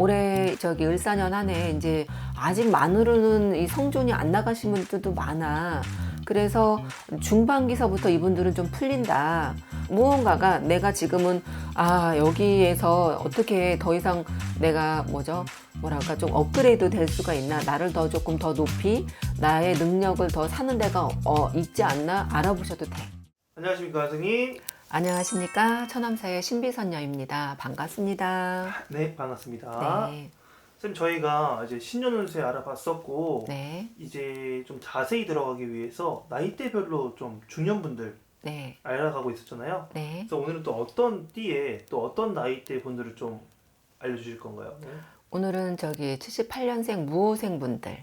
올해 저기 을사년 한해 이제 아직 만으로는 이 성존이 안 나가신 분들도 많아. 그래서 중반기서부터 이분들은 좀 풀린다. 무언가가 내가 지금은 아 여기에서 어떻게 더 이상 내가 뭐죠 뭐랄까 좀 업그레이드 될 수가 있나 나를 더 조금 더 높이 나의 능력을 더 사는 데가 어, 있지 않나 알아보셔도 돼. 안녕하십니까 선생님. 안녕하십니까 처남사의 신비선녀입니다. 반갑습니다. 네 반갑습니다. 네, 선생님 저희가 이제 신년 운세 알아봤었고 네, 이제 좀 자세히 들어가기 위해서 나이대별로 좀 중년분들 네, 알아가고 있었잖아요. 네. 그래서 오늘은 또 어떤 띠에 또 어떤 나이대 분들을 좀 알려주실 건가요? 네. 오늘은 저기 78년생 무호생 분들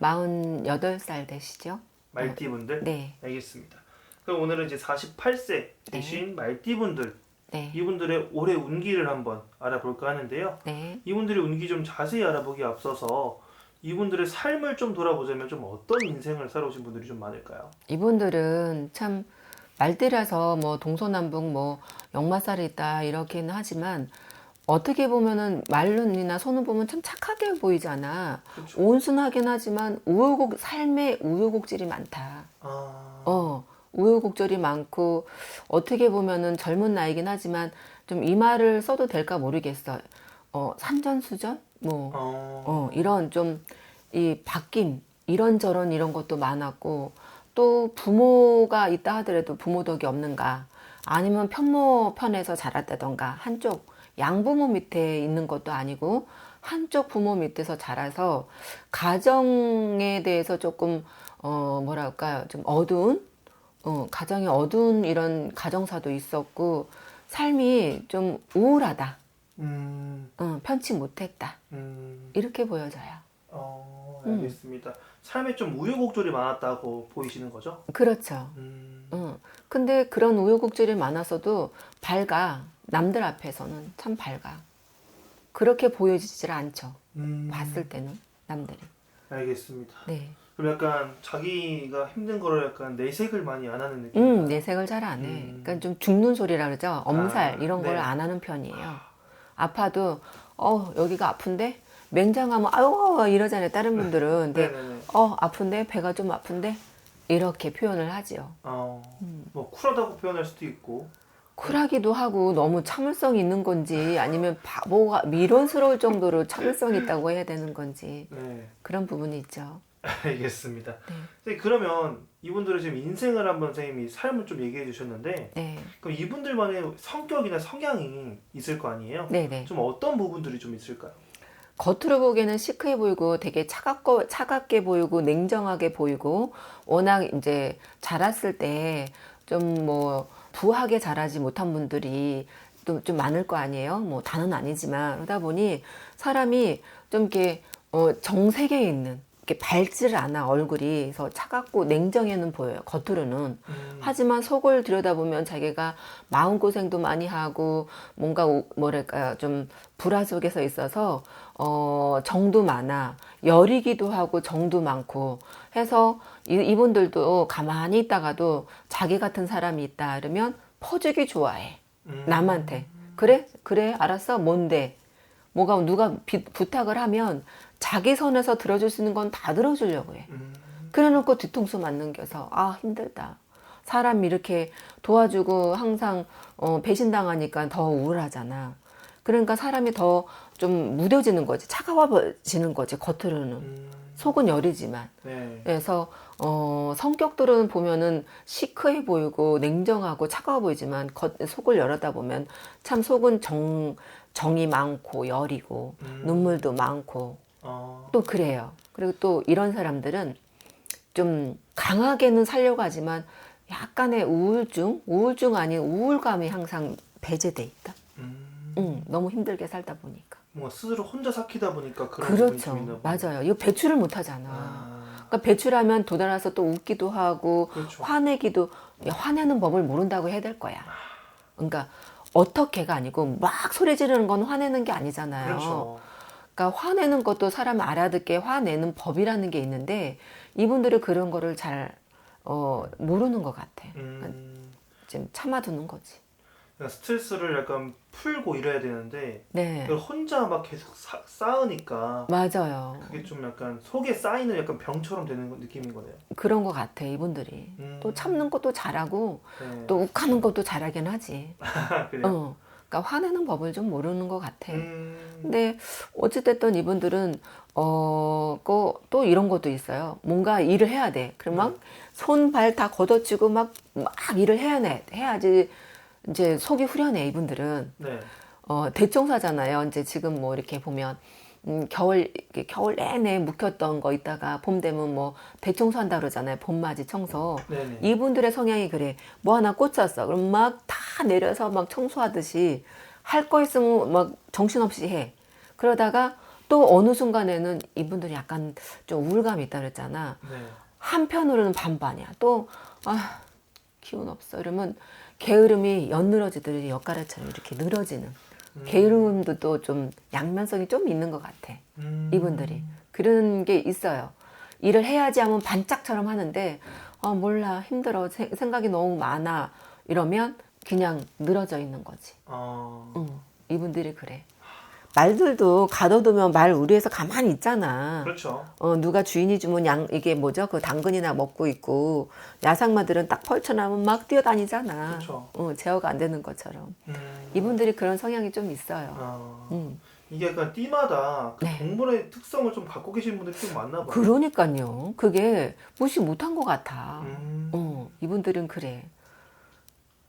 48살 되시죠? 말띠 분들. 네, 알겠습니다. 그럼 오늘은 이제 48세 되신 말띠 분들 네, 이분들의 올해 운기를 한번 알아볼까 하는데요. 네. 이분들의 운기 좀 자세히 알아보기 앞서서 이분들의 삶을 좀 돌아보자면 좀 어떤 인생을 살아오신 분들이 좀 많을까요? 이분들은 참 말띠라서 뭐 동서남북 뭐 역마살이 있다 이렇게는 하지만 어떻게 보면은 말눈이나 손을 보면 참 착하게 보이잖아. 그렇죠. 온순하긴 하지만 우여곡 삶에 우여곡절이 많다. 아, 어, 우여곡절이 많고 어떻게 보면은 젊은 나이긴 하지만 좀 이 말을 써도 될까 모르겠어. 어, 산전수전? 뭐 어, 어, 이런 좀 이 바뀜 이런저런 이런 것도 많았고 또 부모가 있다 하더라도 부모 덕이 없는가 아니면 편모 편에서 자랐다던가 한쪽 양부모 밑에 있는 것도 아니고 한쪽 부모 밑에서 자라서 가정에 대해서 조금 어 뭐랄까요? 좀 어두운 어 가정이 어두운 이런 가정사도 있었고 삶이 좀 우울하다 음, 어, 편치 못했다 음, 이렇게 보여져요. 어, 음. 알겠습니다. 삶에 좀 우여곡절이 많았다고 보이시는 거죠? 그렇죠. 음, 어. 근데 그런 우여곡절이 많았어도 밝아. 남들 앞에서는 참 밝아. 그렇게 보여지질 않죠. 음, 봤을 때는 남들이. 알겠습니다. 네. 그럼 약간 자기가 힘든 거를 약간 내색을 많이 안 하는 느낌? 음, 내색을 잘 안 해. 음. 그러니까 좀 죽는 소리라 그러죠. 엄살 아, 이런 걸 네. 안 하는 편이에요. 아파도 어 여기가 아픈데 맹장하면 아유 이러잖아요. 다른 분들은. 근데 네네네. 어 아픈데 배가 좀 아픈데 이렇게 표현을 하지요. 어, 음. 뭐 쿨하다고 표현할 수도 있고. 쿨하기도 하고 너무 참을성이 있는 건지 아니면 바보가 미련스러울 정도로 참을성이 있다고 해야 되는 건지 네, 그런 부분이 있죠. 알겠습니다. 네. 선생님 그러면 이분들의 지금 인생을 한번 선생님이 삶을 좀 얘기해 주셨는데 네, 그럼 이분들만의 성격이나 성향이 있을 거 아니에요? 네, 네. 좀 어떤 부분들이 좀 있을까요? 겉으로 보기에는 시크해 보이고 되게 차갑고 차갑게 보이고 냉정하게 보이고 워낙 이제 자랐을 때 좀 뭐 부하게 자라지 못한 분들이 또좀 많을 거 아니에요. 뭐 다는 아니지만 그러다 보니 사람이 좀 이렇게 어 정색에 있는 이렇게 밝지를 않아 얼굴이. 그래서 차갑고 냉정해는 보여요. 겉으로는. 음, 하지만 속을 들여다보면 자기가 마음고생도 많이 하고 뭔가 우- 뭐랄까요 좀 불화 속에서 있어서 어 정도 많아 여리기도 하고 정도 많고 해서 이, 이분들도 가만히 있다가도 자기 같은 사람이 있다 그러면 퍼주기 좋아해 음, 남한테. 그래? 그래? 알았어? 뭔데? 뭐가 누가 비- 부탁을 하면 자기 선에서 들어줄 수 있는 건 다 들어주려고 해 음, 그래 놓고 뒤통수 맞는 겨서 아 힘들다. 사람 이렇게 도와주고 항상 어, 배신당하니까 더 우울하잖아. 그러니까 사람이 더 좀 무뎌지는 거지. 차가워지는 거지. 겉으로는. 음, 속은 여리지만. 네. 그래서 어, 성격들은 보면은 시크해 보이고 냉정하고 차가워 보이지만 겉, 속을 열었다 보면 참 속은 정, 정이 많고 여리고 음, 눈물도 많고 어, 또 그래요. 그리고 또 이런 사람들은 좀 강하게는 살려고 하지만 약간의 우울증, 우울증 아닌 우울감이 항상 배제돼 있다. 음, 응, 너무 힘들게 살다 보니까. 뭔가 스스로 혼자 삭히다 보니까 그런 그렇죠. 맞아요. 이거 배출을 못 하잖아. 아, 그러니까 배출하면 도달아서 또 웃기도 하고 그렇죠. 화내기도 야, 화내는 법을 모른다고 해야 될 거야. 그러니까 어떻게가 아니고 막 소리 지르는 건 화내는 게 아니잖아요. 그렇죠. 그러니까 화내는 것도 사람 알아듣게 화내는 법이라는 게 있는데 이분들은 그런 거를 잘 어, 모르는 것 같아. 음, 지금 참아두는 거지. 그러니까 스트레스를 약간 풀고 이래야 되는데 네. 그걸 혼자 막 계속 사- 쌓으니까 맞아요. 그게 좀 약간 속에 쌓이는 약간 병처럼 되는 거- 느낌인 거네요. 그런 것 같아, 이분들이. 음. 또 참는 것도 잘하고, 네. 또 욱하는 것도 잘하긴 하지. 어. 그러니까 화내는 법을 좀 모르는 것 같아. 음. 근데 어찌됐든 이분들은 어, 또, 또 이런 것도 있어요. 뭔가 일을 해야 돼. 그럼 막 손, 발 다 걷어치고 막, 막 일을 해야 돼. 해야지 이제 속이 후련해, 이분들은. 네. 어, 대청소하잖아요. 이제 지금 뭐 이렇게 보면, 음, 겨울, 겨울 내내 묵혔던 거 있다가 봄 되면 뭐 대청소한다 그러잖아요. 봄맞이 청소. 네네. 이분들의 성향이 그래. 뭐 하나 꽂혔어. 그럼 막 다 내려서 막 청소하듯이 할 거 있으면 막 정신없이 해. 그러다가 또 어느 순간에는 이분들이 약간 좀 우울감이 있다 그랬잖아. 네. 한편으로는 반반이야. 또, 아, 기운 없어. 이러면 게으름이 연늘어지듯이 엿가락처럼 이렇게 늘어지는. 게으름도 또 좀 양면성이 좀 있는 것 같아. 음. 이분들이. 그런 게 있어요. 일을 해야지 하면 반짝처럼 하는데, 아, 몰라. 힘들어. 세- 생각이 너무 많아. 이러면 그냥 늘어져 있는 거지. 어. 응, 이분들이 그래. 말들도 가둬두면 말 우리에서 가만히 있잖아. 그렇죠. 어, 누가 주인이 주면 양, 이게 뭐죠? 그 당근이나 먹고 있고, 야상마들은 딱 펼쳐나면 막 뛰어다니잖아. 그렇죠. 어, 제어가 안 되는 것처럼. 음. 이분들이 그런 성향이 좀 있어요. 어. 음. 이게 약간 띠마다 그 네. 동물의 특성을 좀 갖고 계신 분들이 좀 많나 봐요. 그러니까요. 그게 무시 못한 것 같아. 음. 어, 이분들은 그래.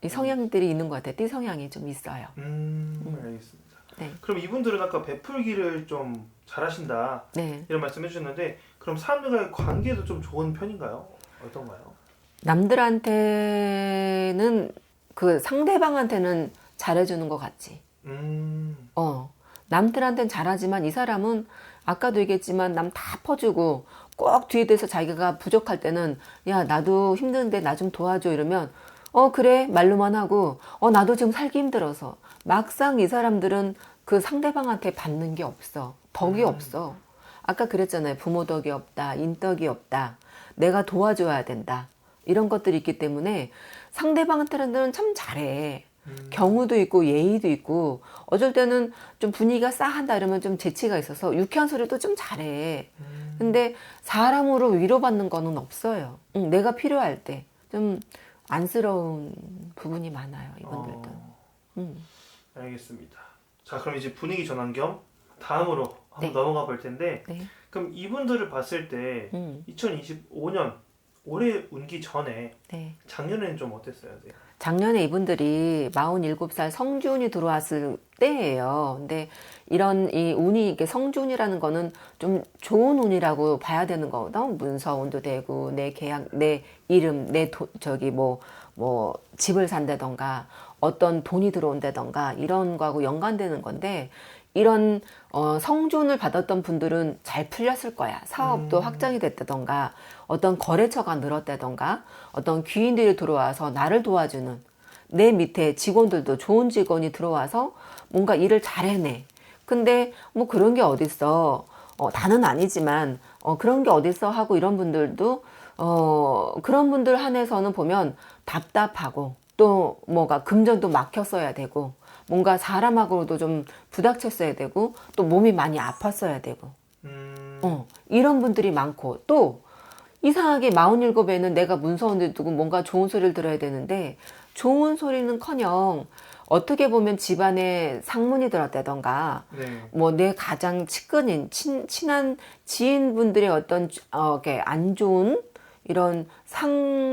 이 성향들이 있는 것 같아. 띠 성향이 좀 있어요. 음. 음. 알겠습니다. 네. 그럼 이분들은 아까 베풀기를 좀 잘하신다 네. 이런 말씀 해 주셨는데 그럼 사람들과의 관계도 좀 좋은 편인가요? 어떤가요? 남들한테는 그 상대방한테는 잘해주는 것 같지. 음. 어. 남들한테는 잘하지만 이 사람은 아까도 얘기했지만 남 다 퍼주고 꼭 뒤에 대서 자기가 부족할 때는 야 나도 힘든데 나 좀 도와줘 이러면 어 그래 말로만 하고 어 나도 지금 살기 힘들어서 막상 이 사람들은 그 상대방한테 받는 게 없어 덕이 음. 없어 아까 그랬잖아요 부모 덕이 없다 인덕이 없다 내가 도와줘야 된다 이런 것들이 있기 때문에 상대방한테는 참 잘해 음. 경우도 있고 예의도 있고 어쩔 때는 좀 분위기가 싸한다 이러면 좀 재치가 있어서 유쾌한 소리도 좀 잘해. 음. 근데 사람으로 위로받는 거는 없어요. 응, 내가 필요할 때 좀 안쓰러운 부분이 많아요 이분들도. 어, 응. 알겠습니다. 자 그럼 이제 분위기 전환 겸 다음으로 한번 네. 넘어가 볼 텐데 네. 그럼 이분들을 봤을 때 응. 2025년 올해 운기 전에 네. 작년에는 좀 어땠어요? 네. 작년에 이분들이 47살 성준이 들어왔을 때예요. 근데 이런 이 운이 이게 성준이라는 거는 좀 좋은 운이라고 봐야 되는 거거든. 문서 운도 되고 내 계약, 내 이름, 내 도, 저기 뭐 뭐 집을 산다던가 어떤 돈이 들어온다던가 이런 거하고 연관되는 건데 이런 어, 성준을 받았던 분들은 잘 풀렸을 거야. 사업도 음. 확장이 됐다던가 어떤 거래처가 늘었다던가 어떤 귀인들이 들어와서 나를 도와주는 내 밑에 직원들도 좋은 직원이 들어와서 뭔가 일을 잘 해내. 근데 뭐 그런 게 어딨어. 어, 다는 아니지만 어, 그런 게 어딨어 하고 이런 분들도 어, 그런 분들 한해서는 보면 답답하고 또 뭐가 금전도 막혔어야 되고 뭔가 사람하고도 좀 부닥쳤어야 되고 또 몸이 많이 아팠어야 되고 음. 어, 이런 분들이 많고 또 이상하게 47에는 내가 문서원들 두고 뭔가 좋은 소리를 들어야 되는데 좋은 소리는커녕 어떻게 보면 집안에 상문이 들었다던가 네. 뭐내 가장 측근인 친, 친한 지인분들의 어떤 어, 이렇게 안 좋은 이런 상,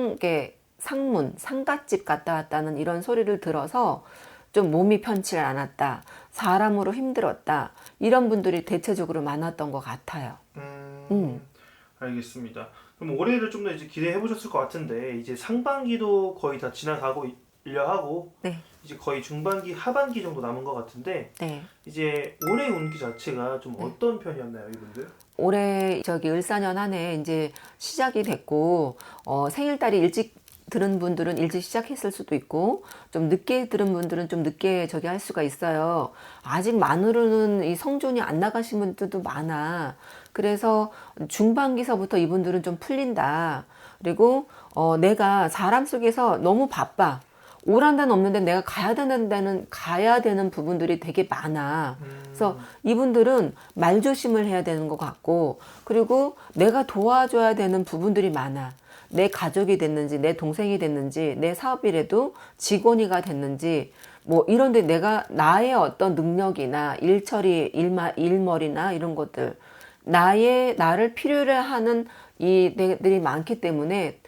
이렇게 상문, 상갓집 갔다 왔다는 이런 소리를 들어서 좀 몸이 편치 않았다, 사람으로 힘들었다 이런 분들이 대체적으로 많았던 것 같아요. 음. 음. 알겠습니다. 그럼 올해를 좀 더 이제 기대해 보셨을 것 같은데 이제 상반기도 거의 다 지나가고 있려 하고 네, 이제 거의 중반기 하반기 정도 남은 것 같은데 네. 이제 올해 운기 자체가 좀 네. 어떤 편이었나요, 이분들? 올해 저기 을사년 한 해 이제 시작이 됐고 어, 생일달이 일찍 들은 분들은 일찍 시작했을 수도 있고 좀 늦게 들은 분들은 좀 늦게 저기 할 수가 있어요. 아직 만으로는 이 성존이 안 나가신 분들도 많아. 그래서 중반기서부터 이분들은 좀 풀린다. 그리고 어, 내가 사람 속에서 너무 바빠. 오란다는 없는데 내가 가야 되는 데는 가야 되는 부분들이 되게 많아. 음. 그래서 이분들은 말 조심을 해야 되는 것 같고 그리고 내가 도와줘야 되는 부분들이 많아. 내 가족이 됐는지 내 동생이 됐는지 내 사업이라도 직원이가 됐는지 뭐 이런데 내가 나의 어떤 능력이나 일처리 일마 일머리나 이런 것들 나의 나를 필요로 하는 이들이 많기 때문에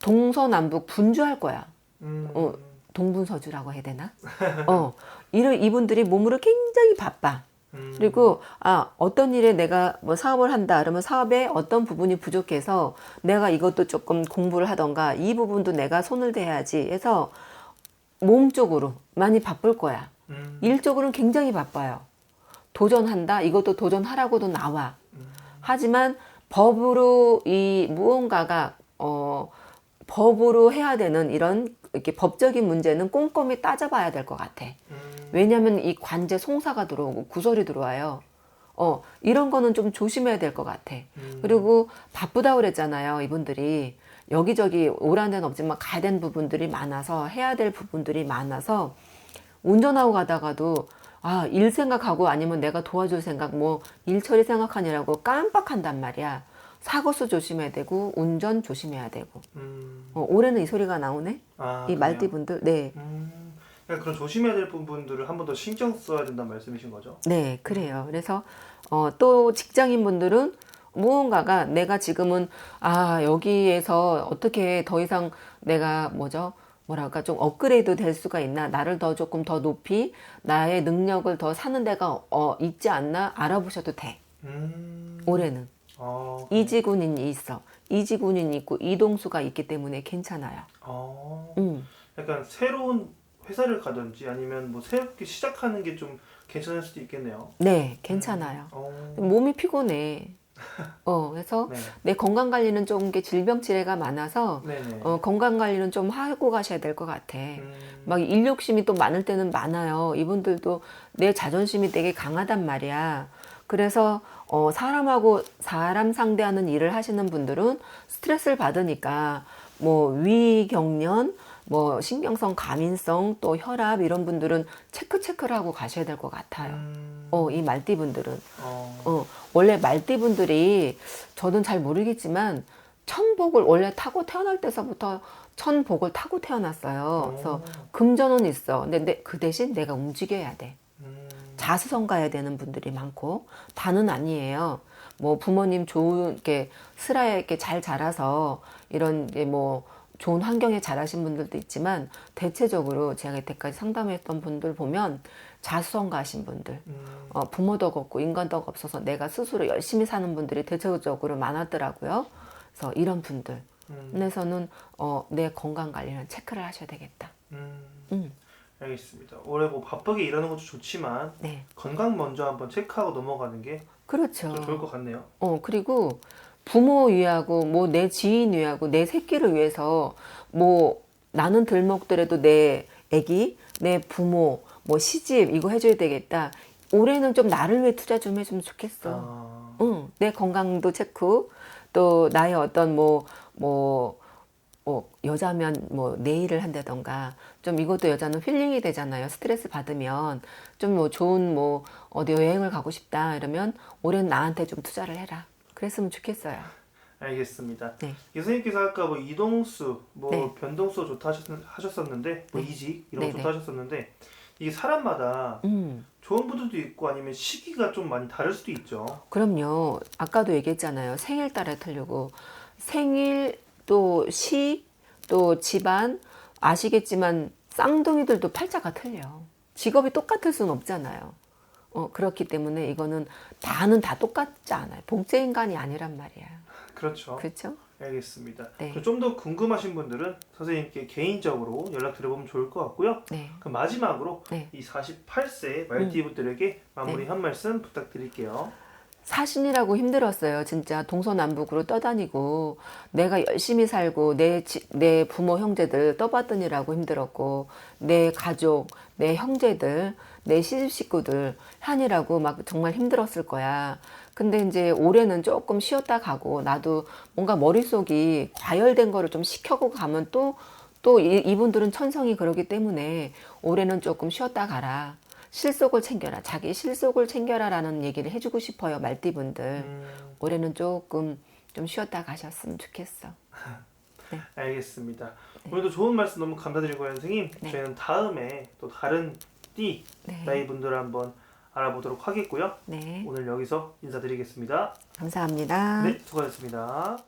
동서남북 분주할 거야. 음. 어, 동분서주라고 해야 되나? 어, 이런 이분들이 몸으로 굉장히 바빠. 음. 그리고 아 어떤 일에 내가 뭐 사업을 한다 그러면 사업에 어떤 부분이 부족해서 내가 이것도 조금 공부를 하던가 이 부분도 내가 손을 대야지 해서 몸 쪽으로 많이 바쁠 거야. 음. 일적으로는 굉장히 바빠요. 도전한다 이것도 도전하라고도 나와. 하지만 법으로 이 무언가가 어 법으로 해야 되는 이런 이렇게 법적인 문제는 꼼꼼히 따져봐야 될 것 같아. 음. 왜냐하면 이 관제 송사가 들어오고 구설이 들어와요. 어 이런 거는 좀 조심해야 될 것 같아. 음. 그리고 바쁘다 그랬잖아요. 이분들이 여기저기 오란 데는 없지만 가야 되는 부분들이 많아서 해야 될 부분들이 많아서 운전하고 가다가도 아 일 생각하고 아니면 내가 도와줄 생각 뭐 일 처리 생각하느라고 깜빡한단 말이야. 사고수 조심해야 되고 운전 조심해야 되고 음. 어, 올해는 이 소리가 나오네. 아, 이 그래요? 말띠분들 네. 음. 그러니까 그런 조심해야 될 부분들을 한 번 더 신경 써야 된다는 말씀이신 거죠? 네, 그래요. 그래서 어, 또 직장인 분들은 무언가가 내가 지금은 아 여기에서 어떻게 더 이상 내가 뭐죠? 뭐랄까 좀 업그레이드 될 수가 있나 나를 더 조금 더 높이 나의 능력을 더 사는 데가 어, 있지 않나 알아보셔도 돼 음. 올해는 어. 이지 군인이 있어 이지 군인이 있고 이동수가 있기 때문에 괜찮아요 어. 음. 약간 새로운 회사를 가든지 아니면 뭐 새롭게 시작하는 게 좀 괜찮을 수도 있겠네요. 네 괜찮아요 어. 몸이 피곤해 어 그래서 네. 내 건강 관리는 좀 이게 질병 치레가 많아서 네네. 어, 건강 관리는 좀 하고 가셔야 될 것 같아. 음. 막일 욕심이 또 많을 때는 많아요. 이분들도 내 자존심이 되게 강하단 말이야. 그래서 어, 사람하고 사람 상대하는 일을 하시는 분들은 스트레스를 받으니까 뭐 위경련, 뭐 신경성 감인성, 또 혈압 이런 분들은 체크 체크를 하고 가셔야 될 것 같아요. 음. 어, 이 말띠 분들은 어. 어, 원래 말띠 분들이 저는 잘 모르겠지만 천복을 원래 타고 태어날 때서부터 천복을 타고 태어났어요. 그래서 금전은 있어. 근데 내, 그 대신 내가 움직여야 돼. 음. 자수성 가야 되는 분들이 많고 다는 아니에요. 뭐 부모님 좋은 게 슬하게 잘 자라서 이런 뭐 좋은 환경에 자라신 분들도 있지만 대체적으로 제가 이때까지 상담했던 분들 보면 자수성 가신 분들 음. 어, 부모 덕 없고 인간 덕 없어서 내가 스스로 열심히 사는 분들이 대체적으로 많았더라고요. 그래서 이런 분들 음. 에서는 어, 내 건강 관리는 체크를 하셔야 되겠다. 음. 음, 알겠습니다. 올해 뭐 바쁘게 일하는 것도 좋지만 네, 건강 먼저 한번 체크하고 넘어가는 게 그렇죠. 좀 좋을 것 같네요. 어, 그리고 부모 위하고 뭐 내 지인 위하고 내 새끼를 위해서 뭐 나는 들 먹더라도 내 애기, 내 부모, 뭐 시집 이거 해줘야 되겠다. 올해는 좀 나를 위해 투자 좀 해주면 좋겠어. 아. 응, 내 건강도 체크, 또 나의 어떤 뭐, 뭐, 뭐, 여자면 뭐, 네일을 한다던가, 좀 이것도 여자는 힐링이 되잖아요. 스트레스 받으면. 좀 뭐, 좋은 뭐, 어디 여행을 가고 싶다. 이러면, 올해는 나한테 좀 투자를 해라. 그랬으면 좋겠어요. 알겠습니다. 네. 선생님께서 아까 뭐 이동수, 뭐 네. 변동수 좋다 하셨, 하셨었는데, 뭐 네. 이직 이런 거 네, 좋다 하셨었는데 이게 사람마다 음, 좋은 분들도 있고 아니면 시기가 좀 많이 다를 수도 있죠. 그럼요. 아까도 얘기했잖아요. 생일 따라 틀리고, 생일, 또 시, 또 집안, 아시겠지만, 쌍둥이들도 팔자가 틀려. 직업이 똑같을 수는 없잖아요. 어, 그렇기 때문에 이거는 다는 다 똑같지 않아요. 복제 인간이 아니란 말이야. 그렇죠. 그렇죠? 알겠습니다. 네. 좀 더 궁금하신 분들은 선생님께 개인적으로 연락 드려보면 좋을 것 같고요. 네. 그럼 마지막으로 네. 이 48세 말띠분들에게 마무리 한 말씀 부탁드릴게요. 사신이라고 힘들었어요. 진짜 동서남북으로 떠다니고 내가 열심히 살고 내, 지- 내 부모 형제들 떠받드니라고 힘들었고 내 가족, 내 형제들, 내 시집 식구들 하느라고 막 정말 힘들었을 거야. 근데 이제 올해는 조금 쉬었다 가고 나도 뭔가 머릿속이 과열된 거를 좀 식혀고 가면 또 또 이, 이분들은 천성이 그러기 때문에 올해는 조금 쉬었다 가라. 실속을 챙겨라. 자기 실속을 챙겨라라는 얘기를 해주고 싶어요. 말띠분들. 음, 올해는 조금 좀 쉬었다 가셨으면 좋겠어. 알겠습니다. 오늘도 좋은 말씀 너무 감사드리고요, 선생님. 네. 저희는 다음에 또 다른 띠 네. 나이 분들을 한번 알아보도록 하겠고요. 네. 오늘 여기서 인사드리겠습니다. 감사합니다. 네, 수고하셨습니다.